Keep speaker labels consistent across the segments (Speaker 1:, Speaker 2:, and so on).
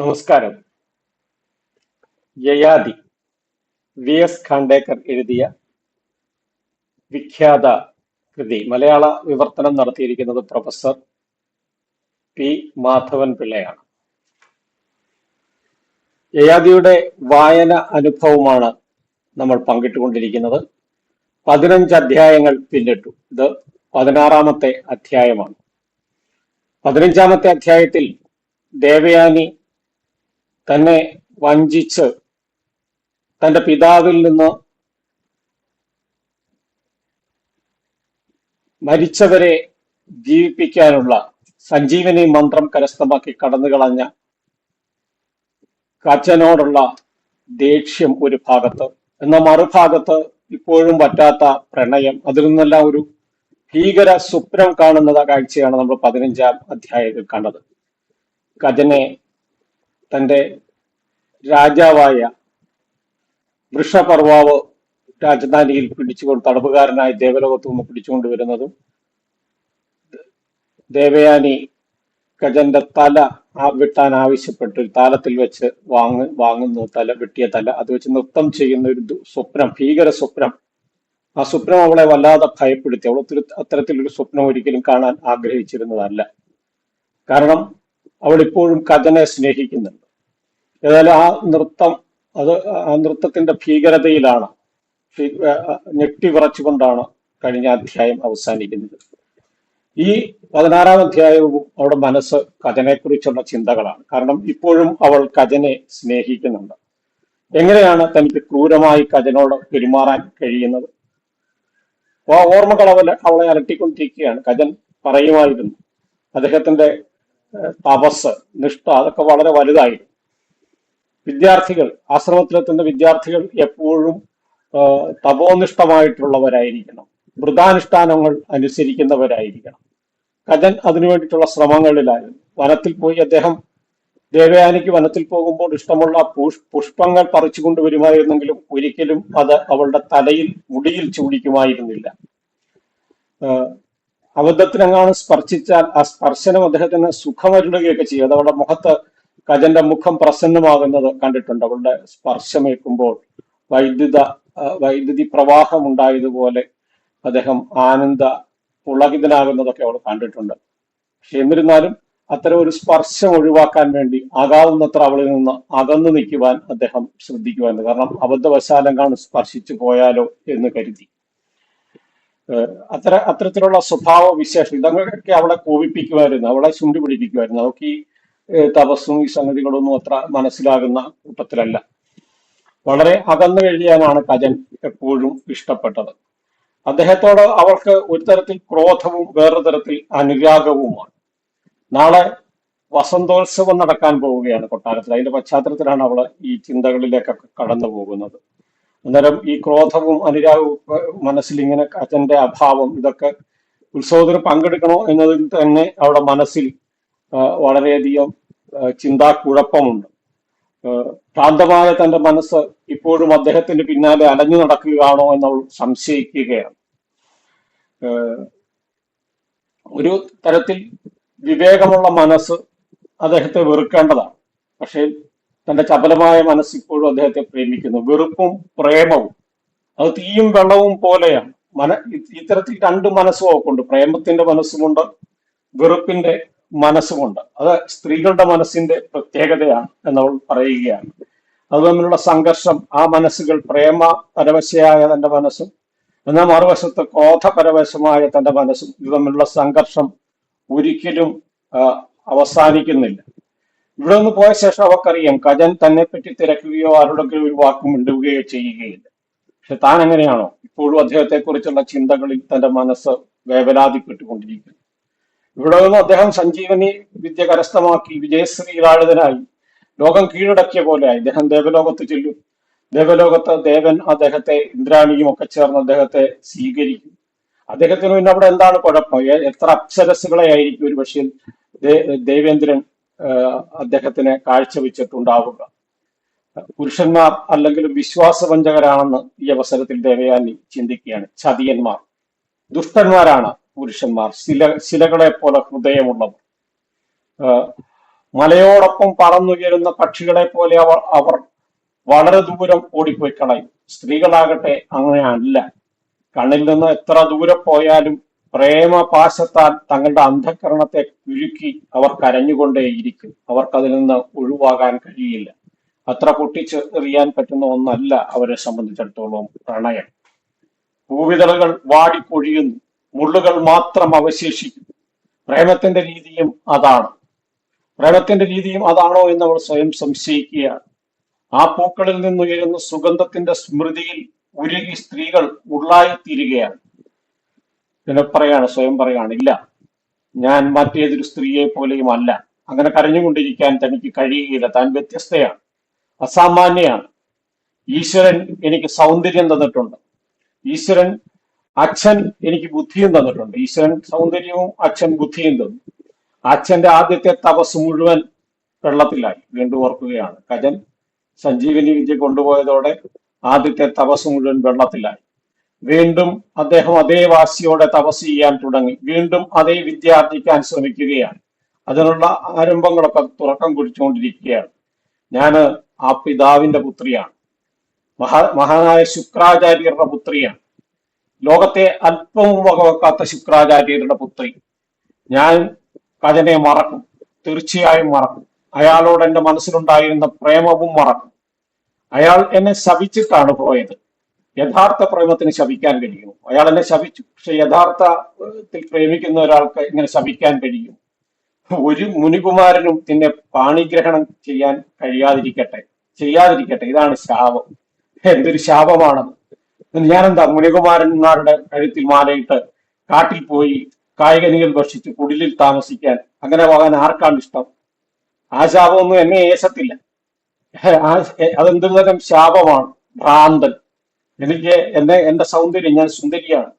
Speaker 1: നമസ്കാരം. Yayati V. S. ഖാണ്ടേക്കർ എഴുതിയ വിഖ്യാത കൃതി മലയാള വിവർത്തനം നടത്തിയിരിക്കുന്നത് പ്രൊഫസർ പി. മാധവൻ പിള്ളയാണ് യയാദിയുടെ വായന അനുഭവമാണ് നമ്മൾ പങ്കിട്ടുകൊണ്ടിരിക്കുന്നത്. പതിനഞ്ച് അധ്യായങ്ങൾ പിന്നിട്ടു. ഇത് പതിനാറാമത്തെ അധ്യായമാണ്. പതിനഞ്ചാമത്തെ അധ്യായത്തിൽ ദേവയാനി തന്നെ വഞ്ചിച്ച് തന്റെ പിതാവിൽ നിന്ന് മരിച്ചവരെ ജീവിപ്പിക്കാനുള്ള സഞ്ജീവനി മന്ത്രം കരസ്ഥമാക്കി കടന്നു കളഞ്ഞ കച്ചനോടുള്ള ദേഷ്യം ഒരു ഭാഗത്ത്. എന്ന മറുഭാഗത്ത് ഇപ്പോഴും പറ്റാത്ത പ്രണയം. അതിൽ നിന്നെല്ലാം ഒരു ഭീകര സ്വപ്നം കാണുന്ന കാഴ്ചയാണ് നമ്മൾ പതിനഞ്ചാം അധ്യായത്തിൽ കണ്ടത്. കജനെ തന്റെ രാജാവായ വൃഷപർവാവ് രാജധാനിയിൽ പിടിച്ചുകൊണ്ട് തടവുകാരനായി ദേവലോകത്തു നിന്ന് പിടിച്ചുകൊണ്ടുവരുന്നതും ദേവയാനി ഗജന്റെ തല വെട്ടാൻ ആവശ്യപ്പെട്ടു താലത്തിൽ വെച്ച് വാങ്ങ് വാങ്ങുന്നു തല വെട്ടിയ തല അത് വെച്ച് നൃത്തം ചെയ്യുന്ന ഒരു സ്വപ്നം ഭീകര സ്വപ്നം. ആ സ്വപ്നം അവളെ വല്ലാതെ ഭയപ്പെടുത്തി. അവൾ അത്തരത്തിലൊരു സ്വപ്നം ഒരിക്കലും കാണാൻ ആഗ്രഹിച്ചിരുന്നതല്ല. കാരണം അവൾ ഇപ്പോഴും കഥനെ സ്നേഹിക്കുന്നുണ്ട്. ഏതായാലും ആ നൃത്തം അത് ആ നൃത്തത്തിന്റെ ഭീകരതയിലാണ്. ഞെട്ടി വിറച്ചുകൊണ്ടാണ് കഴിഞ്ഞ അധ്യായം അവസാനിക്കുന്നത്. ഈ പതിനാറാം അധ്യായവും അവളുടെ മനസ്സ് കഥനെക്കുറിച്ചുള്ള ചിന്തകളാണ്. കാരണം ഇപ്പോഴും അവൾ കഥനെ സ്നേഹിക്കുന്നുണ്ട്. എങ്ങനെയാണ് തനിക്ക് ക്രൂരമായി കഥനോട് പെരുമാറാൻ കഴിയുന്നത്? ഓർമ്മകൾ അവളെ അവളെ അലട്ടിക്കൊണ്ടിരിക്കുകയാണ്. കജൻ പറയുമായിരുന്നു. അദ്ദേഹത്തിന്റെ തപസ് നിഷ്ഠ അതൊക്കെ വളരെ വലുതായിരുന്നു. വിദ്യാർത്ഥികൾ ആശ്രമത്തിലെത്തുന്ന വിദ്യാർത്ഥികൾ എപ്പോഴും തപോനിഷ്ഠമായിട്ടുള്ളവരായിരിക്കണം. വൃതാനുഷ്ഠാനങ്ങൾ അനുസരിക്കുന്നവരായിരിക്കണം. കജൻ അതിനു വേണ്ടിയിട്ടുള്ള ശ്രമങ്ങളിലായിരുന്നു. വനത്തിൽ പോയി അദ്ദേഹം ദേവയാനിക്ക് വനത്തിൽ പോകുമ്പോൾ ഇഷ്ടമുള്ള പുഷ് പുഷ്പങ്ങൾ പറിച്ചു കൊണ്ടുവരുമായിരുന്നെങ്കിലും ഒരിക്കലും അത് അവളുടെ തലയിൽ മുടിയിൽ ചൂടിക്കുമായിരുന്നില്ല. അബദ്ധത്തിനെങ്ങാനും സ്പർശിച്ചാൽ ആ സ്പർശനം അദ്ദേഹത്തിന് സുഖമരുളുകയൊക്കെ ചെയ്യും. അത് അവളുടെ മുഖത്ത് കജന്റെ മുഖം പ്രസന്നമാകുന്നത് കണ്ടിട്ടുണ്ട്. അവളുടെ സ്പർശമേൽക്കുമ്പോൾ വൈദ്യുത വൈദ്യുതി പ്രവാഹം ഉണ്ടായതുപോലെ അദ്ദേഹം ആനന്ദ പുളകിതനാകുന്നതൊക്കെ അവൾ കണ്ടിട്ടുണ്ട്. പക്ഷെ എന്നിരുന്നാലും അത്തരം ഒരു സ്പർശം ഒഴിവാക്കാൻ വേണ്ടി ആകാവുന്നത്ര അവളിൽ നിന്ന് അകന്നു നിൽക്കുവാൻ അദ്ദേഹം ശ്രദ്ധിക്കുവാൻ കാരണം അബദ്ധവശാലെങ്ങാനും സ്പർശിച്ചു പോയാലോ എന്ന് കരുതി. ഏഹ് അത്തര അത്തരത്തിലുള്ള സ്വഭാവ വിശേഷം ഇതൊക്കെ അവളെ കോപിപ്പിക്കുമായിരുന്നു. അവളെ ചുണ്ടി പിടിപ്പിക്കുമായിരുന്നു അവൾക്ക് ഈ തപസ്സും ഈ സംഗതികളൊന്നും അത്ര മനസ്സിലാകുന്ന കൂട്ടത്തിലല്ല. വളരെ അകന്നു കഴിയാനാണ് കജൻ എപ്പോഴും ഇഷ്ടപ്പെട്ടത്. അദ്ദേഹത്തോട് അവൾക്ക് ഒരു തരത്തിൽ ക്രോധവും വേറൊരു തരത്തിൽ അനുരാഗവുമാണ്. നാളെ വസന്തോത്സവം നടക്കാൻ പോവുകയാണ് കൊട്ടാരത്തിൽ. അതിന്റെ പശ്ചാത്തലത്തിലാണ് അവൾ ഈ ചിന്തകളിലേക്കൊക്കെ കടന്നു പോകുന്നത് അന്നേരം ഈ ക്രോധവും അനുരാഗവും മനസ്സിൽ ഇങ്ങനെ അച്ഛന്റെ അഭാവം ഇതൊക്കെ ഉത്സവത്തിന് പങ്കെടുക്കണോ എന്നതിൽ തന്നെ അവിടെ മനസ്സിൽ വളരെയധികം ചിന്താ ചിന്താക്കുഴപ്പമുണ്ട്. ഭ്രാന്തമായ തന്റെ മനസ്സ് ഇപ്പോഴും അദ്ദേഹത്തിന്റെ പിന്നാലെ അലഞ്ഞു നടക്കുകയാണോ എന്നവൾ സംശയിക്കുകയാണ്. ഒരു തരത്തിൽ വിവേകമുള്ള മനസ്സ് അദ്ദേഹത്തെ വെറുക്കേണ്ടതാണ്. പക്ഷേ തന്റെ ചപലമായ മനസ്സിപ്പോഴും അദ്ദേഹത്തെ പ്രേമിക്കുന്നു. വെറുപ്പും പ്രേമവും. അത് തീയും വെള്ളവും പോലെയാണ്. മന ഇത്തരത്തിൽ രണ്ട് മനസ്സും അവക്കുണ്ട്. പ്രേമത്തിന്റെ മനസ്സുമുണ്ട് വെറുപ്പിന്റെ മനസ്സുമുണ്ട്. അത് സ്ത്രീകളുടെ മനസ്സിന്റെ പ്രത്യേകതയാണ് എന്നവൾ പറയുകയാണ്. അത് തമ്മിലുള്ള സംഘർഷം ആ മനസ്സുകൾ പ്രേമ പരവശയായ തന്റെ മനസ്സും എന്നാൽ മറുവശത്ത് ക്രോധപരവശമായ തന്റെ മനസ്സും ഇത് തമ്മിലുള്ള സംഘർഷം ഒരിക്കലും അവസാനിക്കുന്നില്ല. ഇവിടെ നിന്ന് പോയ ശേഷം അവർക്കറിയാം കജൻ തന്നെ പറ്റി തിരക്കുകയോ ആരോടെങ്കിലും ഒരു വാക്കും മിണ്ടുകയോ ചെയ്യുകയില്ല. പക്ഷെ താൻ എങ്ങനെയാണോ? ഇപ്പോഴും അദ്ദേഹത്തെ കുറിച്ചുള്ള ചിന്തകളിൽ തന്റെ മനസ്സ് വേവലാതിപ്പെട്ടുകൊണ്ടിരിക്കുന്നു. ഇവിടെ നിന്ന് അദ്ദേഹം സഞ്ജീവനി വിദ്യ കരസ്ഥമാക്കി വിജയശ്രീരാഴുതനായി ലോകം കീഴടക്കിയ പോലെയായി അദ്ദേഹം ദേവലോകത്ത് ചെല്ലും. ദേവലോകത്ത് ദേവൻ അദ്ദേഹത്തെ ഇന്ദ്രാണിയും ഒക്കെ ചേർന്ന് അദ്ദേഹത്തെ സ്വീകരിക്കും. അദ്ദേഹത്തിന് പിന്നെ അവിടെ എന്താണ് കുഴപ്പം? എത്ര അപ്സരസുകളെ ആയിരിക്കും ഒരു പക്ഷേ ദേവേന്ദ്രൻ അദ്ദേഹത്തിന് കാഴ്ചവെച്ചിട്ടുണ്ടാവുക. പുരുഷന്മാർ അല്ലെങ്കിൽ വിശ്വാസവഞ്ചകരാണെന്ന് ഈ അവസരത്തിൽ ദേവയാനി ചിന്തിക്കുകയാണ്. ചതിയന്മാർ. ദുഷ്ടന്മാരാണ് പുരുഷന്മാർ. ശില ശിലകളെ പോലെ ഹൃദയമുള്ളവർ. മലയോടൊപ്പം പറന്നുയരുന്ന പക്ഷികളെ പോലെ അവർ അവർ വളരെ ദൂരം ഓടിപ്പോയി കളയും. സ്ത്രീകളാകട്ടെ അങ്ങനെയല്ല. കണ്ണിൽ നിന്ന് എത്ര ദൂരെ പോയാലും പ്രേമപാശത്താൽ തങ്ങളുടെ അന്ധകരണത്തെ കുലുക്കി അവർ കരഞ്ഞുകൊണ്ടേയിരിക്കും അവർക്കതിൽ നിന്ന് ഒഴിവാകാൻ കഴിയില്ല. അത്ര പൊട്ടിച്ച് എറിയാൻ പറ്റുന്ന ഒന്നല്ല അവരെ സംബന്ധിച്ചിടത്തോളം പ്രണയം. പൂവിതളുകൾ വാടിപ്പൊഴിയുന്നു മുള്ളുകൾ മാത്രം അവശേഷിക്കും. പ്രേമത്തിന്റെ രീതിയും അതാണ്. പ്രേമത്തിന്റെ രീതിയും അതാണോ എന്ന് അവൾ സ്വയം സംശയിക്കുകയാണ്. ആ പൂക്കളിൽ നിന്നുയരുന്ന സുഗന്ധത്തിന്റെ സ്മൃതിയിൽ ഉരുകി സ്ത്രീകൾ ഉള്ളായിത്തീരുകയാണ്. പിന്നെ പറയാണ് സ്വയം പറയാണ് ഇല്ല ഞാൻ മറ്റേതൊരു സ്ത്രീയെ പോലെയും അല്ല. അങ്ങനെ കരഞ്ഞുകൊണ്ടിരിക്കാൻ തനിക്ക് കഴിയുകയില്ല. താൻ വ്യത്യസ്തയാണ് അസാമാന്യയാണ്. ഈശ്വരൻ എനിക്ക് സൗന്ദര്യം തന്നിട്ടുണ്ട്. ഈശ്വരൻ അച്ഛൻ എനിക്ക് ബുദ്ധിയും തന്നിട്ടുണ്ട്. ഈശ്വരൻ സൗന്ദര്യവും അച്ഛൻ ബുദ്ധിയും തന്നു. അച്ഛന്റെ ആദ്യത്തെ തപസ് മുഴുവൻ വെള്ളത്തിലായി. വീണ്ടും ഓർക്കുകയാണ്. കജൻ സഞ്ജീവനി വിദ്യ കൊണ്ടുപോയതോടെ ആദ്യത്തെ തപസ് മുഴുവൻ വെള്ളത്തിലായി. വീണ്ടും അദ്ദേഹം അതേ വാശിയോടെ തപസ് ചെയ്യാൻ തുടങ്ങി. വീണ്ടും അതേ വിദ്യ ആർജിക്കാൻ ശ്രമിക്കുകയാണ്. അതിനുള്ള ആരംഭങ്ങളൊക്കെ തുറക്കം കുറിച്ചുകൊണ്ടിരിക്കുകയാണ്. ഞാൻ ആ പിതാവിന്റെ പുത്രിയാണ്. മഹാ മഹാനായ ശുക്രാചാര്യരുടെ പുത്രിയാണ്. ലോകത്തെ അല്പവും വകവെക്കാത്ത ശുക്രാചാര്യരുടെ പുത്രി. ഞാൻ കഥനെ മറക്കും. തീർച്ചയായും മറക്കും. അയാളോട് എന്റെ മനസ്സിലുണ്ടായിരുന്ന പ്രേമവും മറക്കും. അയാൾ എന്നെ ശവിച്ചിട്ടാണ് പോയത്. യഥാർത്ഥ പ്രേമത്തിന് ശപിക്കാൻ കഴിയും. അയാൾ എന്നെ ശപിച്ചു. പക്ഷെ യഥാർത്ഥത്തിൽ പ്രേമിക്കുന്ന ഒരാൾക്ക് ഇങ്ങനെ ശപിക്കാൻ കഴിയും. ഒരു മുനികുമാരനും നിന്നെ പാണിഗ്രഹണം ചെയ്യാൻ കഴിയാതിരിക്കട്ടെ. ചെയ്യാതിരിക്കട്ടെ. ഇതാണ് ശാപം. എന്തൊരു ശാപമാണത്. ഞാനെന്താ മുനികുമാരന്മാരുടെ കഴുത്തിൽ മാലയിട്ട് കാട്ടിൽ പോയി കായിക നീർ ഭക്ഷിച്ച് കുടിലിൽ താമസിക്കാൻ അങ്ങനെ പോകാൻ ആർക്കാണ് ഇഷ്ടം? ആ ശാപമൊന്നും എന്നെ ഏശത്തില്ല. അതെന്തൊരു തരം ശാപമാണ്. ഭ്രാന്തൻ. എനിക്ക് എന്നെ എന്റെ സൗന്ദര്യം ഞാൻ സുന്ദരിയാണ്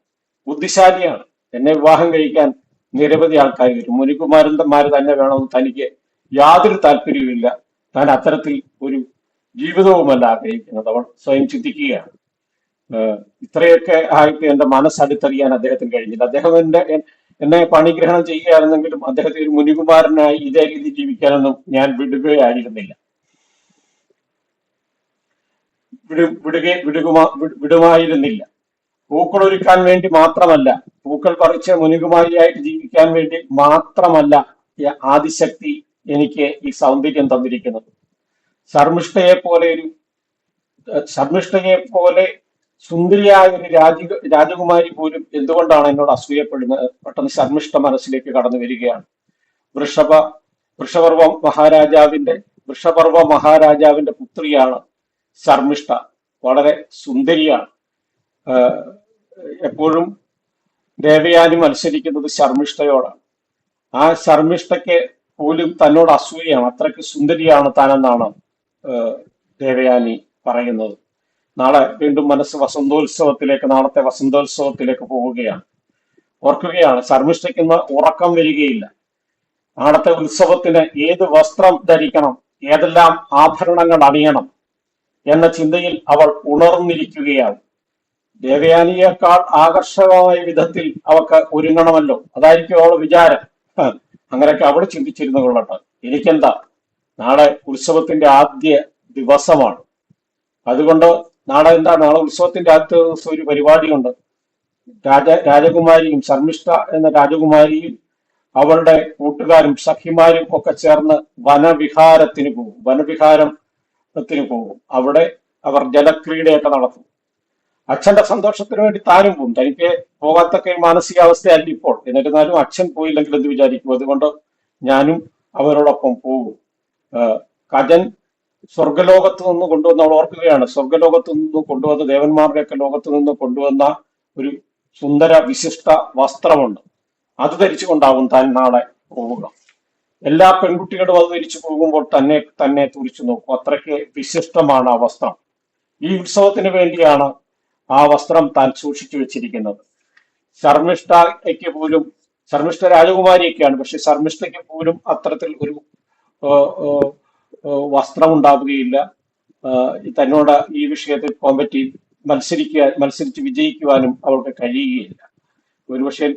Speaker 1: ബുദ്ധിശാലിയാണ്. എന്നെ വിവാഹം കഴിക്കാൻ നിരവധി ആൾക്കാർ വരും. മുനികുമാരന്മാര് തന്നെ വേണമെന്ന് തനിക്ക് യാതൊരു താല്പര്യവുമില്ല. താൻ അത്തരത്തിൽ ഒരു ജീവിതവുമല്ല ആഗ്രഹിക്കുന്നത്. അവൾ സ്വയം ചിന്തിക്കുകയാണ്. ഇത്രയൊക്കെ ആയിട്ട് എന്റെ മനസ്സടുത്തറിയാൻ അദ്ദേഹത്തിന് കഴിഞ്ഞില്ല. അദ്ദേഹം എന്റെ എന്നെ പണിഗ്രഹണം ചെയ്യുകയായിരുന്നെങ്കിലും അദ്ദേഹത്തെ ഒരു മുനികുമാരനായി ഇതേ രീതി ജീവിക്കാനൊന്നും ഞാൻ വിടുകയായിരുന്നില്ല. വിടു വിടുക വിടുകുമാ വിടുമായിരുന്നില്ല. പൂക്കൾ ഒരുക്കാൻ വേണ്ടി മാത്രമല്ല പൂക്കൾ പറിച്ച് മുനികുമാരിയായിട്ട് ജീവിക്കാൻ വേണ്ടി മാത്രമല്ല ആദിശക്തി എനിക്ക് ഈ സൗന്ദര്യം തന്നിരിക്കുന്നത്. ശർമ്മിഷ്ഠയെ പോലെ ഒരു ശർമ്മിഷ്ഠയെ പോലെ സുന്ദരിയായ ഒരു രാജ രാജകുമാരി പോലും എന്തുകൊണ്ടാണ് എന്നോട് അസൂയപ്പെടുന്നത്? പെട്ടെന്ന് ശർമ്മിഷ്ഠ മനസ്സിലേക്ക് കടന്നു വരികയാണ്. വൃഷഭ വൃഷപർവ മഹാരാജാവിന്റെ വൃഷപർവ മഹാരാജാവിന്റെ പുത്രിയാണ് ശർമ്മിഷ്ഠ വളരെ സുന്ദരിയാണ്. എപ്പോഴും ദേവയാനി മത്സരിക്കുന്നത് ശർമ്മിഷ്ഠയോടാണ്. ആ ശർമ്മിഷ്ഠയ്ക്ക് പോലും തന്നോട് അസൂയയാണ്. അത്രയ്ക്ക് സുന്ദരിയാണ് താനെന്നാണ് ദേവയാനി പറയുന്നത്. നാളെ വീണ്ടും മനസ്സ് വസന്തോത്സവത്തിലേക്ക് നാളത്തെ വസന്തോത്സവത്തിലേക്ക് പോവുകയാണ്. ഓർക്കുകയാണ് ശർമ്മിഷ്ഠയ്ക്കുന്ന ഉറക്കം വരികയില്ല. നാളത്തെ ഉത്സവത്തിന് ഏത് വസ്ത്രം ധരിക്കണം ഏതെല്ലാം ആഭരണങ്ങൾ അണിയണം എന്ന ചിന്തയിൽ അവൾ ഉണർന്നിരിക്കുകയാണ്. ദേവയാനിയേക്കാൾ ആകർഷകമായ വിധത്തിൽ അവക്ക് ഒരുങ്ങണമല്ലോ. അതായിരിക്കും അവളെ വിചാരം. അങ്ങനെയൊക്കെ അവൾ ചിന്തിച്ചിരുന്നു കൊള്ളട്ടെ. എനിക്കെന്താ? നാളെ ഉത്സവത്തിന്റെ ആദ്യ ദിവസമാണ്. അതുകൊണ്ട് നാളെ എന്താ നാളെ ഉത്സവത്തിന്റെ ആദ്യ ദിവസം ഒരു പരിപാടിയുണ്ട്. രാജ രാജകുമാരിയും ശർമ്മിഷ്ഠ എന്ന രാജകുമാരിയും അവളുടെ കൂട്ടുകാരും സഖിമാരും ഒക്കെ ചേർന്ന് വനവിഹാരത്തിന് പോകും. വനവിഹാരത്തിന് പോകും. അവിടെ അവർ ജലക്രീഡയൊക്കെ നടത്തും. അച്ഛന്റെ സന്തോഷത്തിന് വേണ്ടി താനും പോകും. തനിക്ക് പോകാത്തൊക്കെ മാനസികാവസ്ഥയല്ല ഇപ്പോൾ. എന്നിരുന്നാലും അച്ഛൻ പോയില്ലെങ്കിൽ എന്ത് വിചാരിക്കും. അതുകൊണ്ട് ഞാനും അവരോടൊപ്പം പോകും. കജൻ സ്വർഗലോകത്ത് നിന്ന് കൊണ്ടുവന്ന അവൾ ഓർക്കുകയാണ്. സ്വർഗലോകത്ത് നിന്ന് കൊണ്ടുവന്ന ദേവന്മാരുടെയൊക്കെ ലോകത്ത് നിന്ന് കൊണ്ടുവന്ന ഒരു സുന്ദര വിശിഷ്ട വസ്ത്രമുണ്ട്. അത് ധരിച്ചുകൊണ്ടാവും താൻ നാളെ പോവുക. എല്ലാ പെൺകുട്ടികളും അത് ധരിച്ചു പോകുമ്പോൾ തന്നെ തന്നെ തുറിച്ചു നോക്കും. അത്രയ്ക്ക് വിശിഷ്ടമാണ് ആ വസ്ത്രം. ഈ ഉത്സവത്തിന് വേണ്ടിയാണ് ആ വസ്ത്രം താൻ സൂക്ഷിച്ചു വെച്ചിരിക്കുന്നത്. ശർമ്മിഷ്ഠയ്ക്ക് പോലും ശർമ്മിഷ്ഠ രാജകുമാരിയൊക്കെയാണ് പക്ഷെ ശർമ്മിഷ്ഠയ്ക്ക് പോലും അത്തരത്തിൽ ഒരു വസ്ത്രം ഉണ്ടാവുകയില്ല തന്നോട് ഈ വിഷയത്തിൽ കോമ്പറ്റി മത്സരിക്കുക മത്സരിച്ച് വിജയിക്കുവാനും അവൾക്ക് കഴിയുകയില്ല. ഒരുപക്ഷെ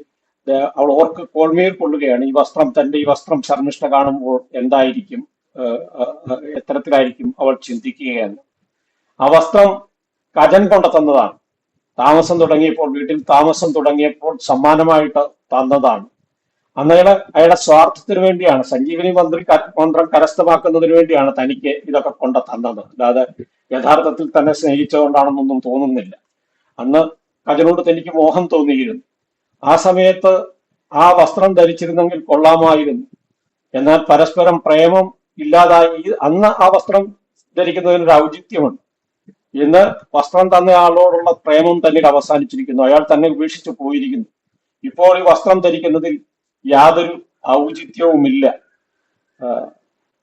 Speaker 1: അവൾ ഓർക്ക് കോൾമേൽ കൊള്ളുകയാണ്. ഈ വസ്ത്രം തന്റെ ഈ വസ്ത്രം ശർമ്മിഷ്ഠ കാണുമ്പോൾ എന്തായിരിക്കും? എത്തരത്തിലായിരിക്കും അവൾ ചിന്തിക്കുകയെന്ന് ആ വസ്ത്രം കജൻ കൊണ്ട തന്നതാണ്. താമസം തുടങ്ങിയപ്പോൾ വീട്ടിൽ താമസം തുടങ്ങിയപ്പോൾ സമ്മാനമായിട്ട് തന്നതാണ്. അന്ന് അയാളെ അയാളുടെ സ്വാർത്ഥത്തിന് വേണ്ടിയാണ് സഞ്ജീവനി മന്ത്രി മന്ത്രം കരസ്ഥമാക്കുന്നതിന് വേണ്ടിയാണ് തനിക്ക് ഇതൊക്കെ കൊണ്ട തന്നത്. അല്ലാതെ യഥാർത്ഥത്തിൽ തന്നെ സ്നേഹിച്ചുകൊണ്ടാണെന്നൊന്നും തോന്നുന്നില്ല. അന്ന് കജനോട് തനിക്ക് മോഹം തോന്നിയിരുന്നു. ആ സമയത്ത് ആ വസ്ത്രം ധരിച്ചിരുന്നെങ്കിൽ കൊള്ളാമായിരുന്നു. എന്നാൽ പരസ്പരം പ്രേമം ഇല്ലാതായി. അന്ന് ആ വസ്ത്രം ധരിക്കുന്നതിന് ഒരു ഔചിത്യമുണ്ട്. ഇന്ന് വസ്ത്രം തന്ന ആളോടുള്ള പ്രേമം തന്നിൽ അവസാനിച്ചിരിക്കുന്നു. അയാൾ തന്നെ ഉപേക്ഷിച്ച് പോയിരിക്കുന്നു. ഇപ്പോൾ ഈ വസ്ത്രം ധരിക്കുന്നതിൽ യാതൊരു ഔചിത്യവുമില്ല.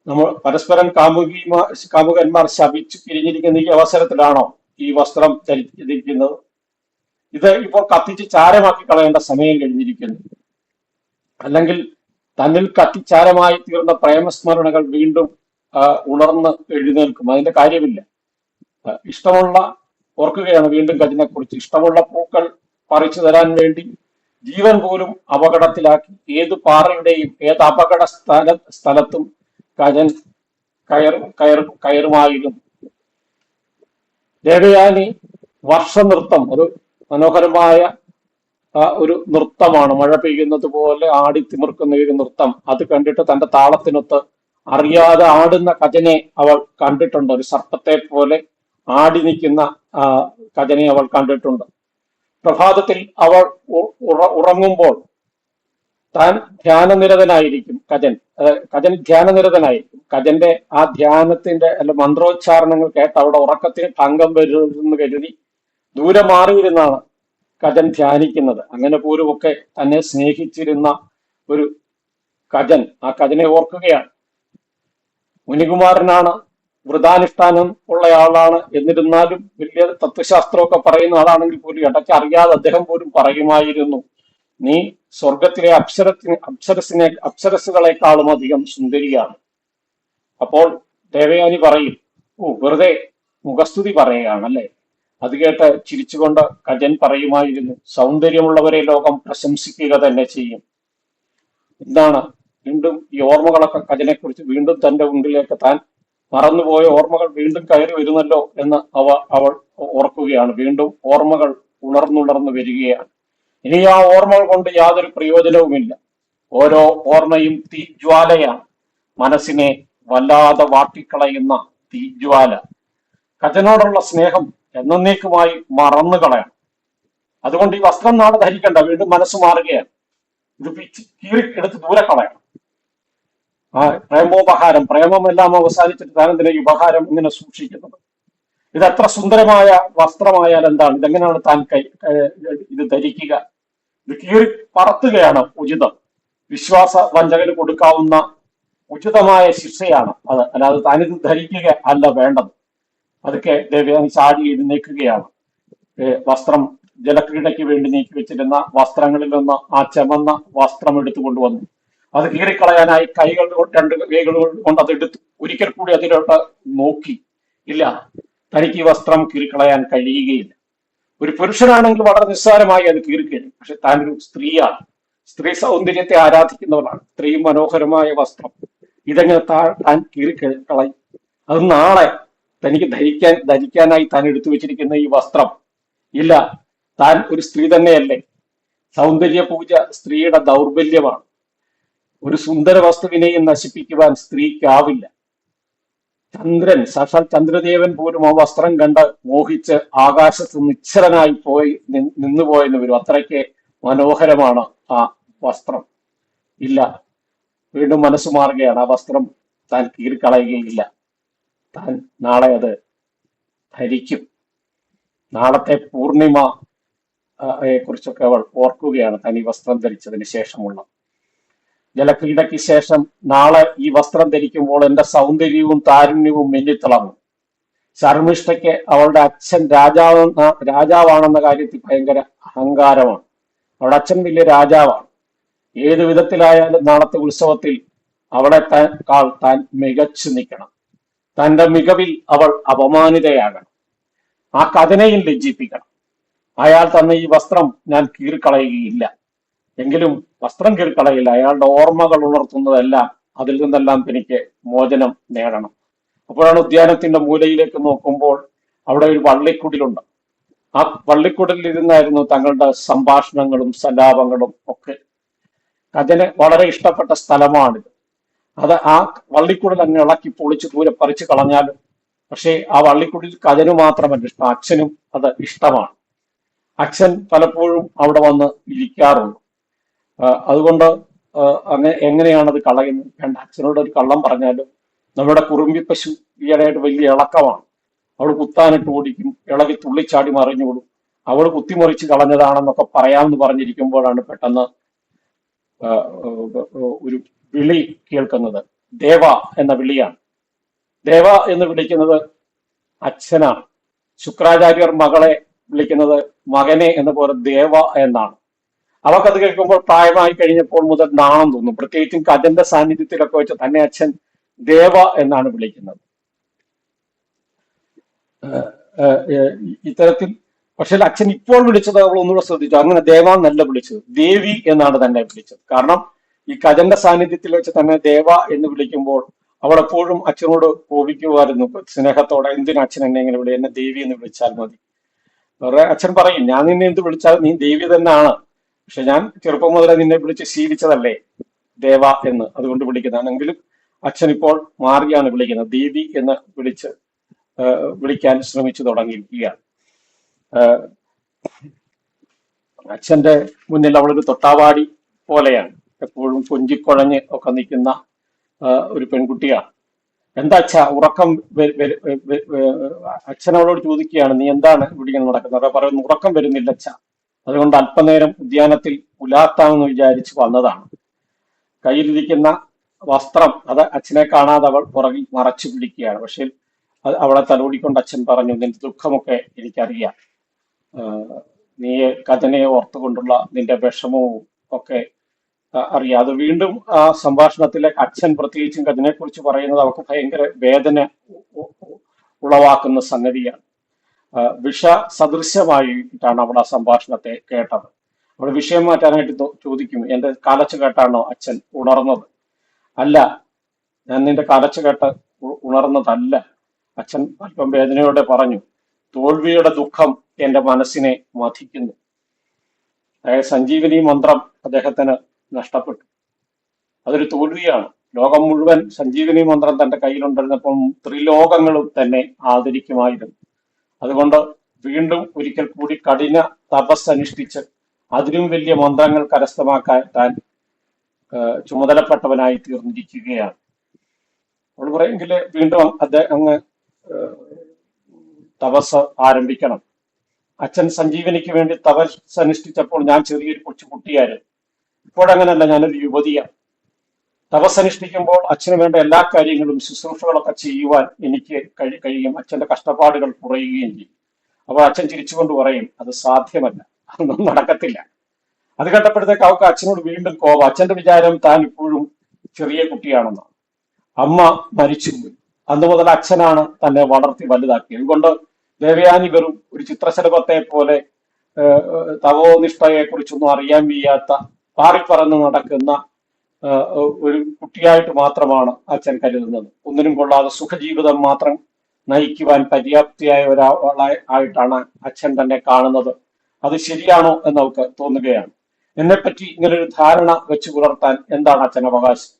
Speaker 1: നമ്മൾ പരസ്പരം കാമുകിമാ കാമുകന്മാർ ശപിച്ചു പിരിഞ്ഞിരിക്കുന്ന ഈ അവസരത്തിലാണോ ഈ വസ്ത്രം ധരിച്ചിരിക്കുന്നത്? ഇത് ഇപ്പോൾ കത്തിച്ച് ചാരമാക്കി കളയേണ്ട സമയം കഴിഞ്ഞിരിക്കുന്നു. അല്ലെങ്കിൽ തന്നിൽ കത്തിച്ചാരമായി തീർന്ന പ്രേമസ്മരണകൾ വീണ്ടും ഉണർന്ന് എഴുന്നേൽക്കും. അതിന്റെ കാര്യമില്ല. ഇഷ്ടമുള്ള ഓർക്കുകയാണ് വീണ്ടും കജിനെ കുറിച്ച് ഇഷ്ടമുള്ള പൂക്കൾ പറിച്ചു തരാൻ വേണ്ടി ജീവൻ പോലും അപകടത്തിലാക്കി. ഏത് പാറയുടെയും ഏത് അപകട സ്ഥല സ്ഥലത്തും കജൻ കയർ കയർ കയറുമായിരുന്നു. ദേവയാനി വർഷനൃത്തം ഒരു മനോഹരമായ ഒരു നൃത്തമാണ്. മഴ പെയ്യുന്നത് പോലെ ആടി തിമിർക്കുന്ന ഒരു നൃത്തം. അത് കണ്ടിട്ട് തന്റെ താളത്തിനൊത്ത് അറിയാതെ ആടുന്ന കജനെ അവൾ കണ്ടിട്ടുണ്ട്. ഒരു സർപ്പത്തെ പോലെ ആടി നിൽക്കുന്ന കജനെ അവൾ കണ്ടിട്ടുണ്ട്. പ്രഭാതത്തിൽ അവൾ ഉറങ്ങുമ്പോൾ താൻ ധ്യാനനിരതനായിരിക്കും കജൻ. കജൻ ധ്യാനനിരതനായിരിക്കും. കജന്റെ ആ ധ്യാനത്തിന്റെ അല്ല മന്ത്രോച്ചാരണങ്ങൾ കേട്ട് അവിടെ ഉറക്കത്തിന് ഭംഗം വരുമെന്ന് കരുതി ദൂരെ മാറിയിരുന്നാണ് കജൻ ധ്യാനിക്കുന്നത്. അങ്ങനെ പോലും തന്നെ സ്നേഹിച്ചിരുന്ന ഒരു കജൻ ആ കജനെ ഓർക്കുകയാണ്. മുനികുമാരനാണ് ഉള്ള ആളാണ് എന്നിരുന്നാലും വലിയ തത്വശാസ്ത്രമൊക്കെ പറയുന്ന ആളാണെങ്കിൽ പോലും ഇടയ്ക്ക് അറിയാതെ അദ്ദേഹം പോലും പറയുമായിരുന്നു നീ സ്വർഗത്തിലെ അപ്സരത്തിന് അപ്സരസിനെ അപ്സരസുകളെക്കാളും അധികം സുന്ദരിയാണ്. അപ്പോൾ ദേവയാനി പറയും ഓ വെറുതെ മുഖസ്തുതി പറയുകയാണല്ലേ? അത് കേട്ട് ചിരിച്ചുകൊണ്ട് കജൻ പറയുമായിരുന്നു സൗന്ദര്യമുള്ളവരെ ലോകം പ്രശംസിക്കുക തന്നെ ചെയ്യും. എന്താണ്? വീണ്ടും ഈ ഓർമ്മകളൊക്കെ കജനെ കുറിച്ച് വീണ്ടും തന്റെ മുമ്പിലേക്ക് താൻ മറന്നുപോയ ഓർമ്മകൾ വീണ്ടും കയറി വരുന്നല്ലോ എന്ന് അവ അവൾ ഓർക്കുകയാണ്. വീണ്ടും ഓർമ്മകൾ ഉണർന്നുണർന്നു വരികയാണ്. ഇനി ആ ഓർമ്മകൾ കൊണ്ട് യാതൊരു പ്രയോജനവുമില്ല. ഓരോ ഓർമ്മയും തീജ്വാലയാണ്. മനസ്സിനെ വല്ലാതെ വാട്ടിക്കളയുന്ന തീജ്വാല. കജനോടുള്ള സ്നേഹം എന്നേക്കുമായി മറന്നു കളയണം. അതുകൊണ്ട് ഈ വസ്ത്രം നാളെ ധരിക്കണ്ട വീണ്ടും മനസ്സ് മാറുകയാണ്. ഇത് പിച്ച് കീറി എടുത്ത് ദൂരെ കളയണം. ആ പ്രേമോപഹാരം പ്രേമമെല്ലാം അവസാനിച്ചിട്ട് ഈ ഉപഹാരം ഇങ്ങനെ സൂക്ഷിക്കുന്നത്? ഇത് എത്ര സുന്ദരമായ വസ്ത്രമായാൽ എന്താണ്? ഇതെങ്ങനെയാണ് താൻ കൈ ഇത് ധരിക്കുക? ഇത് കീറി പറത്തുകയാണ് ഉചിതം. വിശ്വാസ വഞ്ചകന് കൊടുക്കാവുന്ന ഉചിതമായ ശിക്ഷയാണ് അത്. അല്ലാതെ താനിത് ധരിക്കുക അല്ല വേണ്ടത്. അതൊക്കെ ദേവയാനി ചാടി എഴുതി നീക്കുകയാണ് വസ്ത്രം ജലക്രീഡയ്ക്ക് വേണ്ടി നീക്കി വെച്ചിരുന്ന വസ്ത്രങ്ങളിൽ നിന്ന് ആ ചെമന്ന വസ്ത്രം എടുത്തു കൊണ്ടുവന്നു. അത് കീറിക്കളയാനായി കൈകൾ രണ്ട് കൈകൾ കൊണ്ട് അത് എടുത്തു. ഒരിക്കൽ കൂടി അതിലോട്ട് നോക്കി ഇല്ല. തനിക്ക് ഈ വസ്ത്രം കീറിക്കളയാൻ കഴിയുകയില്ല. ഒരു പുരുഷനാണെങ്കിൽ വളരെ നിസ്സാരമായി അത് കീറിക്കഴിയും പക്ഷെ താൻ ഒരു സ്ത്രീയാണ്. സ്ത്രീ സൗന്ദര്യത്തെ ആരാധിക്കുന്നവളാണ്. സ്ത്രീ മനോഹരമായ വസ്ത്രം. ഇതെങ്ങനെ താ- താൻ കീറിക്കളയും അത് നാളെ തനിക്ക് ധരിക്കാൻ ധരിക്കാനായി താൻ എടുത്തു വെച്ചിരിക്കുന്ന ഈ വസ്ത്രം. ഇല്ല താൻ ഒരു സ്ത്രീ തന്നെയല്ലേ. സൗന്ദര്യ പൂജ സ്ത്രീയുടെ ദൗർബല്യമാണ്. ഒരു സുന്ദര വസ്തുവിനെയും നശിപ്പിക്കുവാൻ സ്ത്രീക്കാവില്ല. ചന്ദ്രൻ സാക്ഷാൽ ചന്ദ്രദേവൻ പോലും ആ വസ്ത്രം കണ്ട് മോഹിച്ച് ആകാശത്ത് നിശ്ചലനായി പോയി നിന്നുപോയെന്ന് വരും അത്രയ്ക്ക് മനോഹരമാണ് ആ വസ്ത്രം. ഇല്ല വീണ്ടും മനസ്സ് മാറുകയാണ് ആ വസ്ത്രം താൻ കീറിക്കളയുകയില്ല. താൻ നാളെ അത് ധരിക്കും. നാളത്തെ പൂർണിമ കുറിച്ചൊക്കെ അവൾ ഓർക്കുകയാണ് തനി വസ്ത്രം ധരിച്ചതിന് ശേഷമുള്ള. ജലക്രീഡയ്ക്ക് ശേഷം നാളെ ഈ വസ്ത്രം ധരിക്കുമ്പോൾ എന്റെ സൗന്ദര്യവും താരുണ്യവും മിന്നിത്തിളങ്ങും ശർമ്മിഷ്ഠയ്ക്ക് അവളുടെ അച്ഛൻ രാജാവ് രാജാവാണെന്ന കാര്യത്തിൽ ഭയങ്കര അഹങ്കാരമാണ്. അവളുടെ അച്ഛൻ വലിയ രാജാവാണ്. ഏത് വിധത്തിലായാലും നാളത്തെ ഉത്സവത്തിൽ അവളെ താൻ കാൾ താൻ മികച്ചു നിൽക്കണം. തന്റെ മികവിൽ അവൾ അപമാനിതയാകണം. ആ കഥനയും ലജ്ജിപ്പിക്കണം. അയാൾ തന്ന ഈ വസ്ത്രം ഞാൻ കീറിക്കളയുകയില്ല. എങ്കിലും വസ്ത്രം കീറിക്കളയില്ല അയാളുടെ ഓർമ്മകൾ ഉണർത്തുന്നതെല്ലാം അതിൽ നിന്നെല്ലാം തനിക്ക് മോചനം നേടണം. അപ്പോഴാണ് ഉദ്യാനത്തിന്റെ മൂലയിലേക്ക് നോക്കുമ്പോൾ അവിടെ ഒരു വള്ളിക്കുടിലുണ്ട്. ആ വള്ളിക്കുടലിൽ ഇരുന്നായിരുന്നു തങ്ങളുടെ സംഭാഷണങ്ങളും സലാപങ്ങളും ഒക്കെ. കഥന് വളരെ ഇഷ്ടപ്പെട്ട സ്ഥലമാണിത്. അത് ആ വള്ളിക്കുടൽ അങ്ങ് ഇളക്കി പൊളിച്ച് ദൂരെ പറിച്ചു കളഞ്ഞാലും പക്ഷേ ആ വള്ളിക്കുടിൽ കജന് മാത്രമല്ല ഇഷ്ടം അച്ഛനും അത് ഇഷ്ടമാണ്. അച്ഛൻ പലപ്പോഴും അവിടെ വന്ന് ഇരിക്കാറുണ്ട്. അതുകൊണ്ട് അങ്ങനെ അങ്ങനെ എങ്ങനെയാണത് കളയുന്നത്? വേണ്ട അച്ഛനോട് ഒരു കള്ളം പറഞ്ഞാലും നമ്മുടെ കുറുമ്പി പശു ഈയിടെയായിട്ട് വലിയ ഇളക്കമാണ്. അവൾ കുത്താനിട്ട് ഓടിക്കും ഇളകി തുള്ളിച്ചാടി മറിഞ്ഞോളും അവൾ കുത്തിമറിച്ച് കളഞ്ഞതാണെന്നൊക്കെ പറയാമെന്ന് പറഞ്ഞിരിക്കുമ്പോഴാണ് പെട്ടെന്ന് ഒരു വിളി കേൾക്കുന്നത്. ദേവ എന്ന വിളിയാണ്. ദേവ എന്ന് വിളിക്കുന്നത് അച്ഛനാണ്. ശുക്രാചാര്യർ മകളെ വിളിക്കുന്നത് മകനെ എന്ന പോലെ ദേവ എന്നാണ്. അവക്കത് കേൾക്കുമ്പോൾ പ്രായമായി കഴിഞ്ഞപ്പോൾ മുതൽ നാണം തോന്നും. പ്രത്യേകിച്ചും കജന്റെ സാന്നിധ്യത്തിലൊക്കെ വെച്ച് തന്നെ അച്ഛൻ ദേവ എന്നാണ് വിളിക്കുന്നത്. ഇത്തരത്തിൽ പക്ഷെ അച്ഛൻ ഇപ്പോൾ വിളിച്ചത് അവൾ ഒന്നുകൂടെ ശ്രദ്ധിച്ചു. അങ്ങനെ ദേവ എന്നല്ല വിളിച്ചത്. ദേവി എന്നാണ് തന്നെ വിളിച്ചത്. കാരണം ഈ കജന്റെ സാന്നിധ്യത്തിൽ വെച്ച് തന്നെ ദേവ എന്ന് വിളിക്കുമ്പോൾ അവൾ എപ്പോഴും അച്ഛനോട് കോപിക്കുമായിരുന്നു സ്നേഹത്തോടെ എന്തിനാ അച്ഛൻ എന്നെ ഇങ്ങനെ വിളി എന്നെ ദേവി എന്ന് വിളിച്ചാൽ മതി. വേറെ അച്ഛൻ പറയും ഞാൻ നിന്നെ എന്ത് വിളിച്ചാൽ നീ ദേവി തന്നെയാണ്. പക്ഷെ ഞാൻ ചെറുപ്പം മുതലേ നിന്നെ വിളിച്ച് ശീലിച്ചതല്ലേ ദേവ എന്ന് അതുകൊണ്ട് വിളിക്കുന്നതാണെങ്കിലും അച്ഛൻ ഇപ്പോൾ മാറിയാണ് വിളിക്കുന്നത്. ദേവി എന്ന് വിളിച്ച് വിളിക്കാൻ ശ്രമിച്ചു തുടങ്ങിയിരിക്കുകയാണ്. അച്ഛന്റെ മുന്നിൽ അവളൊരു തൊട്ടാവാടി പോലെയാണ്. എപ്പോഴും കൊഞ്ചിക്കുഴഞ്ഞ് ഒക്കെ നിൽക്കുന്ന ഒരു പെൺകുട്ടിയാണ്. എന്താ അച്ഛ ഉറക്കം അച്ഛനോടോട് ചോദിക്കുകയാണ് നീ എന്താണ് ഇവിടെ ഇങ്ങനെ നടക്കുന്നത്? പറയുന്നു ഉറക്കം വരുന്നില്ല അച്ഛ. അതുകൊണ്ട് അല്പനേരം ഉദ്യാനത്തിൽ ഉലാത്താമെന്ന് വിചാരിച്ച് വന്നതാണ്. കയ്യിലിരിക്കുന്ന വസ്ത്രം അത് അച്ഛനെ കാണാതെ അവൾ പുറകിൽ മറച്ചു പിടിക്കുകയാണ്. പക്ഷേ അവളെ തലോടിക്കൊണ്ട് അച്ഛൻ പറഞ്ഞു നിന്റെ ദുഃഖമൊക്കെ എനിക്കറിയാം. നീ കഥനയെ ഓർത്തുകൊണ്ടുള്ള നിന്റെ വിഷമവും ഒക്കെ അറിയാം. അത് വീണ്ടും ആ സംഭാഷണത്തിലെ അച്ഛൻ പ്രത്യേകിച്ചും അതിനെക്കുറിച്ച് പറയുന്നത് അവർക്ക് ഭയങ്കര വേദന ഉളവാക്കുന്ന സംഗതിയാണ്. വിഷ സദൃശമായിട്ടാണ് അവൾ ആ സംഭാഷണത്തെ കേട്ടത്. അവൾ വിഷയം മാറ്റാനായിട്ട് ചോദിക്കും എന്റെ കാലച്ച കേട്ടാണോ അച്ഛൻ ഉണർന്നത്? അല്ല ഞാൻ നിന്റെ കാലച്ച കേട്ട് ഉണർന്നതല്ല അച്ഛൻ അല്പം വേദനയോടെ പറഞ്ഞു. തോൽവിയുടെ ദുഃഖം എന്റെ മനസ്സിനെ മഥിക്കുന്നു അതായത് സഞ്ജീവനി മന്ത്രം അദ്ദേഹത്തിന് നഷ്ടപ്പെട്ടു. അതൊരു തോൽവിയാണ്. ലോകം മുഴുവൻ സഞ്ജീവനി മന്ത്രം തന്റെ കയ്യിലുണ്ടായിരുന്നപ്പോൾ ത്രിലോകങ്ങളും തന്നെ ആദരിക്കുമായിരുന്നു. അതുകൊണ്ട് വീണ്ടും ഒരിക്കൽ കൂടി കഠിന തപസ് അനുഷ്ഠിച്ച് അതിലും വലിയ മന്ത്രങ്ങൾ കരസ്ഥമാക്കാൻ താൻ ചുമതലപ്പെട്ടവനായി തീർന്നിരിക്കുകയാണ്. അവൾ പറയുമെങ്കിൽ വീണ്ടും അദ്ദേഹം അങ്ങ് തപസ് ആരംഭിക്കണം. അച്ഛൻ സഞ്ജീവനിക്ക് വേണ്ടി തപസ് അനുഷ്ഠിച്ചപ്പോൾ ഞാൻ ചെറിയൊരു കൊച്ചു ഇപ്പോഴങ്ങനല്ല ഞാനൊരു യുവതിയാണ്. തപസ് അനുഷ്ഠിക്കുമ്പോൾ അച്ഛന് വേണ്ട എല്ലാ കാര്യങ്ങളും ശുശ്രൂഷകളൊക്കെ ചെയ്യുവാൻ എനിക്ക് കഴി കഴിയും. അച്ഛന്റെ കഷ്ടപ്പാടുകൾ കുറയുകയും ചെയ്യും. അപ്പോൾ അച്ഛൻ ചിരിച്ചുകൊണ്ട് പറയും അത് സാധ്യമല്ല. അതൊന്നും നടക്കത്തില്ല. അത് കണ്ടപ്പോഴത്തേക്ക് അവൾക്ക് അച്ഛനോട് വീണ്ടും കോപം. അച്ഛന്റെ വിചാരം താൻ ഇപ്പോഴും ചെറിയ കുട്ടിയാണെന്ന്. അമ്മ മരിച്ചുപോയി. അന്ന് മുതൽ അച്ഛനാണ് തന്നെ വളർത്തി വലുതാക്കിയത്. അതുകൊണ്ട് ദേവയാനി വെറും ഒരു ചിത്രശലഭത്തെ പോലെ തവോനിഷ്ഠയെ കുറിച്ചൊന്നും അറിയാൻ വയ്യാത്ത പാറിപ്പറന്ന് നടക്കുന്ന ഒരു കുട്ടിയായിട്ട് മാത്രമാണ് അച്ഛൻ കരുതുന്നത്. ഒന്നിനും കൊള്ളാതെ സുഖജീവിതം മാത്രം നയിക്കുവാൻ പര്യാപ്തിയായ ഒരാളായി ആയിട്ടാണ് അച്ഛൻ തന്നെ കാണുന്നത്. അത് ശരിയാണോ എന്ന് നമുക്ക് തോന്നുകയാണ്. എന്നെപ്പറ്റി ഇങ്ങനൊരു ധാരണ വെച്ച് പുലർത്താൻ എന്താണ് അച്ഛൻ അവകാശം?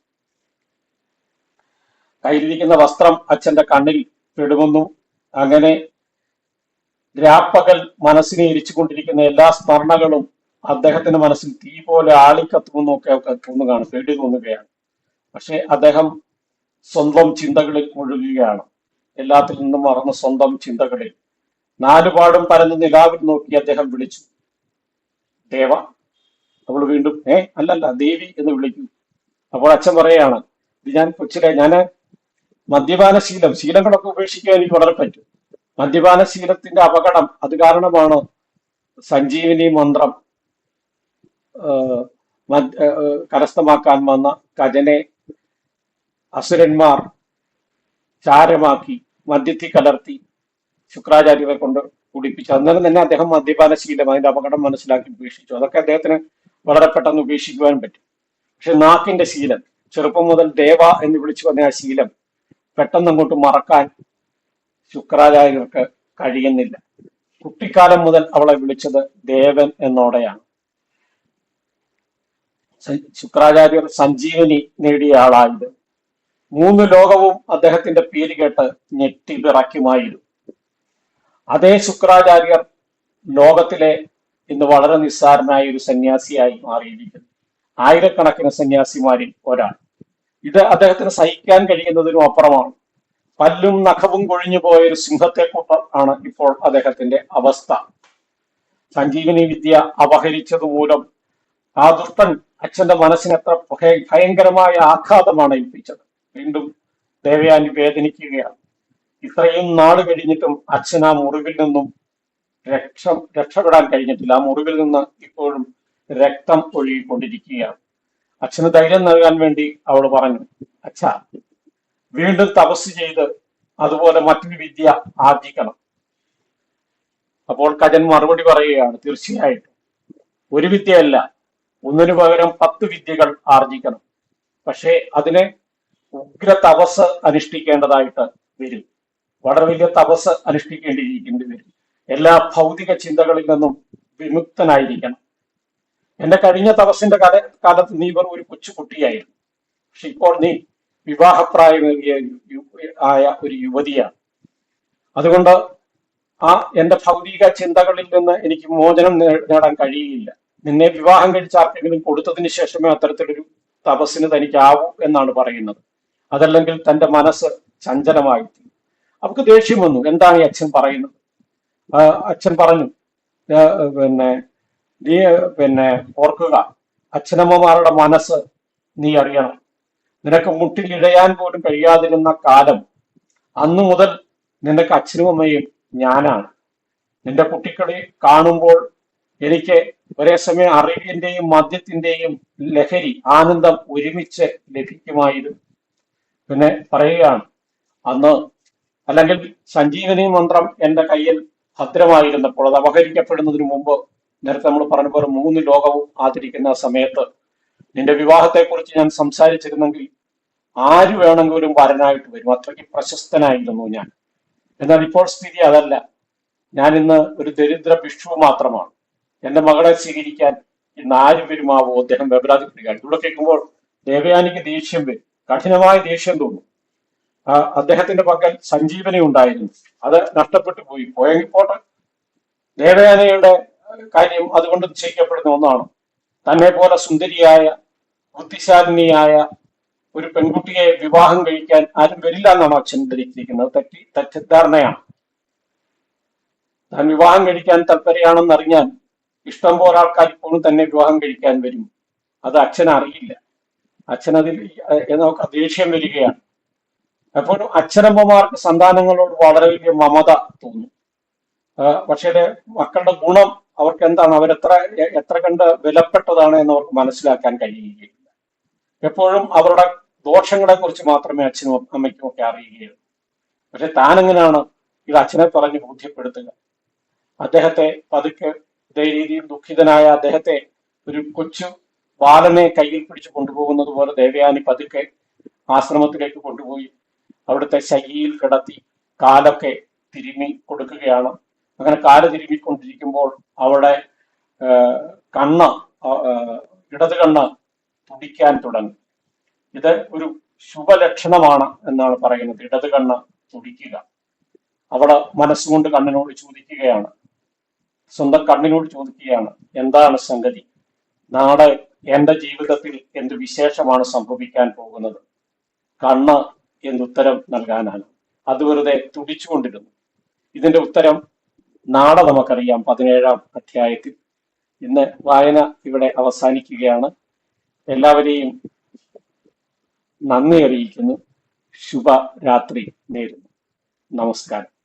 Speaker 1: കയ്യിലിരിക്കുന്ന വസ്ത്രം അച്ഛന്റെ കണ്ണിൽ പെടുമെന്നും അങ്ങനെ രാപ്പകൽ മനസ്സിനെ എരിച്ചുകൊണ്ടിരിക്കുന്ന എല്ലാ സ്മരണകളും അദ്ദേഹത്തിന്റെ മനസ്സിൽ തീ പോലെ ആളിക്കത്തുമെന്നൊക്കെ തോന്നുകയാണ് പേടി തോന്നുകയാണ്. പക്ഷെ അദ്ദേഹം സ്വന്തം ചിന്തകളിൽ മുഴുകുകയാണ്. എല്ലാത്തിൽ നിന്നും മറന്ന് സ്വന്തം ചിന്തകളിൽ. നാലുപാടും പരന്ന് നിലാവിൽ നോക്കി അദ്ദേഹം വിളിച്ചു. ദേവ അവൾ വീണ്ടും ഏ അല്ലല്ല ദേവി എന്ന് വിളിക്കും. അപ്പോൾ അച്ഛൻ പറയാണ് ഇത് ഞാൻ കൊച്ചിലെ ഞാൻ മദ്യപാന ശീലം ശീലങ്ങളൊക്കെ ഉപേക്ഷിക്കാൻ എനിക്ക് വളരെ പറ്റും. മദ്യപാന ശീലത്തിന്റെ അപകടം അത് കാരണമാണ്? സഞ്ജീവിനി മന്ത്രം കരസ്ഥമാക്കാൻ വന്ന കജനെ അസുരന്മാർ ചാരമാക്കി മദ്യത്തിൽ കലർത്തി ശുക്രാചാര്യരെ കൊണ്ട് കുടിപ്പിച്ചു. അന്നേരം തന്നെ അദ്ദേഹം മദ്യപാന ശീലം അതിന്റെ അപകടം മനസ്സിലാക്കി ഉപേക്ഷിച്ചു. അതൊക്കെ അദ്ദേഹത്തിന് വളരെ പെട്ടെന്ന് ഉപേക്ഷിക്കുവാൻ പറ്റും. പക്ഷെ നാക്കിന്റെ ശീലം ചെറുപ്പം മുതൽ ദേവ എന്ന് വിളിച്ചു വന്ന ആ ശീലം പെട്ടെന്ന് അങ്ങോട്ട് മറക്കാൻ ശുക്രാചാര്യർക്ക് കഴിയുന്നില്ല. കുട്ടിക്കാലം മുതൽ അവളെ വിളിച്ചത് ദേവൻ എന്നോടെയാണ്. ശുക്രാചാര്യർ സഞ്ജീവനി നേടിയ ആളായത്. മൂന്ന് ലോകവും അദ്ദേഹത്തിന്റെ പേര് കേട്ട് ഞെട്ടി വിറയ്ക്കുമായിരുന്നു. അതേ ശുക്രാചാര്യർ ലോകത്തിലെ ഇന്ന് വളരെ നിസ്സാരനായ ഒരു സന്യാസിയായി മാറിയിരിക്കുന്നു. ആയിരക്കണക്കിന് സന്യാസിമാരിൽ ഒരാൾ. ഇത് അദ്ദേഹത്തിന് സഹിക്കാൻ കഴിയുന്നതിനും അപ്പുറമാണ്. പല്ലും നഖവും കൊഴിഞ്ഞു പോയ ഒരു സിംഹത്തെ ആണ് ഇപ്പോൾ അദ്ദേഹത്തിന്റെ അവസ്ഥ. സഞ്ജീവനി വിദ്യ അപഹരിച്ചത് മൂലം ആ ദുഷ്ടൻ അച്ഛന്റെ മനസ്സിന് എത്ര ഭയങ്കരമായ ആഘാതമാണ് ഏൽപ്പിച്ചത്. വീണ്ടും ദേവയാനി വേദനിക്കുകയാണ്. ഇത്രയും നാട് കഴിഞ്ഞിട്ടും അച്ഛൻ ആ മുറിവിൽ നിന്നും രക്ഷ രക്ഷപ്പെടാൻ കഴിഞ്ഞിട്ടില്ല. ആ മുറിവിൽ നിന്ന് ഇപ്പോഴും രക്തം ഒഴുകിക്കൊണ്ടിരിക്കുകയാണ്. അച്ഛന് ധൈര്യം നൽകാൻ വേണ്ടി അവൾ പറഞ്ഞു അച്ഛ വീണ്ടും തപസ് ചെയ്ത് അതുപോലെ മറ്റൊരു വിദ്യ ആർജിക്കണം. അപ്പോൾ കജൻ മറുപടി പറയുകയാണ് തീർച്ചയായിട്ടും. ഒരു വിദ്യയല്ല ഒന്നിനു പകരം പത്ത് വിദ്യകൾ ആർജിക്കണം. പക്ഷേ അതിന് ഉഗ്ര തപസ് അനുഷ്ഠിക്കേണ്ടതായിട്ട് വരും. വളരെ വലിയ തപസ് അനുഷ്ഠിക്കേണ്ടിയിരിക്കേണ്ടി വരും. എല്ലാ ഭൗതിക ചിന്തകളിൽ നിന്നും വിമുക്തനായിരിക്കണം. എന്റെ കഴിഞ്ഞ തപസ്സിന്റെ കാല കാലത്ത് നീ വെറും ഒരു കൊച്ചുകുട്ടിയായിരുന്നു. പക്ഷെ ഇപ്പോൾ നീ വിവാഹപ്രായമേറിയ ആയ ഒരു യുവതിയാണ്. അതുകൊണ്ട് ആ എന്റെ ഭൗതിക ചിന്തകളിൽ നിന്ന് എനിക്ക് മോചനം നേടാൻ കഴിയുകയില്ല. നിന്നെ വിവാഹം കഴിച്ച ആർക്കെങ്കിലും കൊടുത്തതിന് ശേഷമേ അത്തരത്തിലൊരു തപസ്സിന് തനിക്കാവൂ എന്നാണ് പറയുന്നത്. അതല്ലെങ്കിൽ തന്റെ മനസ്സ് ചഞ്ചലമായി അവർക്ക് ദേഷ്യം വന്നു. എന്താണ് ഈ അച്ഛൻ പറയുന്നത്? അച്ഛൻ പറഞ്ഞു "ആ, പിന്നെ നീ പിന്നെ ഓർക്കുക അച്ഛനമ്മമാരുടെ മനസ്സ് നീ അറിയണം. നിനക്ക് മുട്ടിൽ ഇഴയാൻ പോലും കഴിയാതിരുന്ന കാലം അന്നു മുതൽ നിനക്ക് അച്ഛനും അമ്മയും ഞാനാണ്. നിന്റെ കുട്ടികളെ കാണുമ്പോൾ എനിക്ക് ഒരേ സമയം അറിവിന്റെയും മദ്യത്തിന്റെയും ലഹരി ആനന്ദം ഒരുമിച്ച് ലഭിക്കുമായിരുന്നു. പിന്നെ പറയുകയാണ് അന്ന് അല്ലെങ്കിൽ സഞ്ജീവനി മന്ത്രം എന്റെ കയ്യിൽ ഭദ്രമായിരുന്നപ്പോൾ അത് അപഹരിക്കപ്പെടുന്നതിന് മുമ്പ് നേരത്തെ നമ്മൾ പറഞ്ഞ പോലെ മൂന്ന് ലോകവും ആദരിക്കുന്ന സമയത്ത് നിന്റെ വിവാഹത്തെക്കുറിച്ച് ഞാൻ സംസാരിച്ചിരുന്നെങ്കിൽ ആര് വേണമെങ്കിലും വരനായിട്ട് വരും. അത്രയ്ക്ക് പ്രശസ്തനായിരുന്നു ഞാൻ. എന്നാൽ ഇപ്പോൾ സ്ഥിതി അതല്ല. ഞാൻ ഇന്ന് ഒരു ദരിദ്ര ഭിക്ഷു മാത്രമാണ്. എന്റെ മകളെ സ്വീകരിക്കാൻ ഇന്ന് ആര് വരുമാവോ? അദ്ദേഹം വ്യപരാധിപ്പെടുകയാണ് ഇവിടെ കേൾക്കുമ്പോൾ ദേവയാനിക്ക് ദേഷ്യം വരും. കഠിനമായ ദേഷ്യം തോന്നും. അദ്ദേഹത്തിന്റെ പക്കൽ സഞ്ജീവനി ഉണ്ടായിരുന്നു. അത് നഷ്ടപ്പെട്ടു പോയി. പോയെങ്കിൽ പോട്ടെ ദേവയാനയുടെ കാര്യം അതുകൊണ്ട് നിശ്ചയിക്കപ്പെടുന്ന ഒന്നാണ്. തന്നെ പോലെ സുന്ദരിയായ ബുദ്ധിശാലിനിയായ ഒരു പെൺകുട്ടിയെ വിവാഹം കഴിക്കാൻ ആരും വരില്ല എന്നാണ് അച്ഛൻ ധരിച്ചിരിക്കുന്നത് തെറ്റി തെറ്റിദ്ധാരണയാണ്. താൻ വിവാഹം കഴിക്കാൻ തൽപരയാണെന്ന് അറിഞ്ഞാൽ ഇഷ്ടം പോലെ ആൾക്കാർ ഇപ്പോഴും തന്നെ വിവാഹം കഴിക്കാൻ വരും. അത് അച്ഛൻ അറിയില്ല. അച്ഛനതിൽ ഏഹ്, നമുക്ക് ദേഷ്യം വരികയാണ്. എപ്പോഴും അച്ഛനമ്മമാർക്ക് സന്താനങ്ങളോട് വളരെ വലിയ മമത തോന്നും. പക്ഷേ മക്കളുടെ ഗുണം അവർക്ക് എന്താണ്? അവരെത്ര എത്ര കണ്ട് വിലപ്പെട്ടതാണ് എന്ന് അവർക്ക് മനസ്സിലാക്കാൻ കഴിയുകയില്ല. എപ്പോഴും അവരുടെ ദോഷങ്ങളെ കുറിച്ച് മാത്രമേ അച്ഛനും അമ്മയ്ക്കും ഒക്കെ അറിയുകയുള്ളൂ. പക്ഷെ താൻ എങ്ങനെയാണ് ഇത് അച്ഛനെ പറഞ്ഞ് ബോധ്യപ്പെടുത്തുക? അദ്ദേഹത്തെ പതുക്കെ ഇതേ രീതിയിൽ ദുഃഖിതനായ അദ്ദേഹത്തെ ഒരു കൊച്ചു ബാലനെ കയ്യിൽ പിടിച്ചു കൊണ്ടുപോകുന്നത് പോലെ ദേവയാനി പതുക്കെ ആശ്രമത്തിലേക്ക് കൊണ്ടുപോയി അവിടുത്തെ ശൈലിയിൽ കിടത്തി കാലൊക്കെ തിരുമി കൊടുക്കുകയാണ്. അങ്ങനെ കാൽ തിരുമിക്കൊണ്ടിരിക്കുമ്പോൾ അവിടെ കണ്ണ് ഇടത് കണ്ണ് തുടിക്കാൻ തുടങ്ങി. ഇത് ഒരു ശുഭലക്ഷണമാണ് എന്നാണ് പറയുന്നത്. ഇടത് കണ്ണ് തുടിക്കുക. അവിടെ മനസ്സുകൊണ്ട് കണ്ണിനോട് ചോദിക്കുകയാണ്. സ്വന്തം കണ്ണിനോട് ചോദിക്കുകയാണ് എന്താണ് സംഗതി? നാളെ എന്റെ ജീവിതത്തിൽ എന്ത് വിശേഷമാണ് സംഭവിക്കാൻ പോകുന്നത്? കണ്ണ് എന്നുത്തരം നൽകാനാണ്. അത് വെറുതെ തുടിച്ചുകൊണ്ടിരുന്നു. ഇതിന്റെ ഉത്തരം നാളെ നമുക്കറിയാം പതിനേഴാം അധ്യായത്തിൽ. ഇന്ന് വായന ഇവിടെ അവസാനിക്കുകയാണ്. എല്ലാവരെയും നന്ദി അറിയിക്കുന്നു. ശുഭരാത്രി നേരുന്നു. നമസ്കാരം.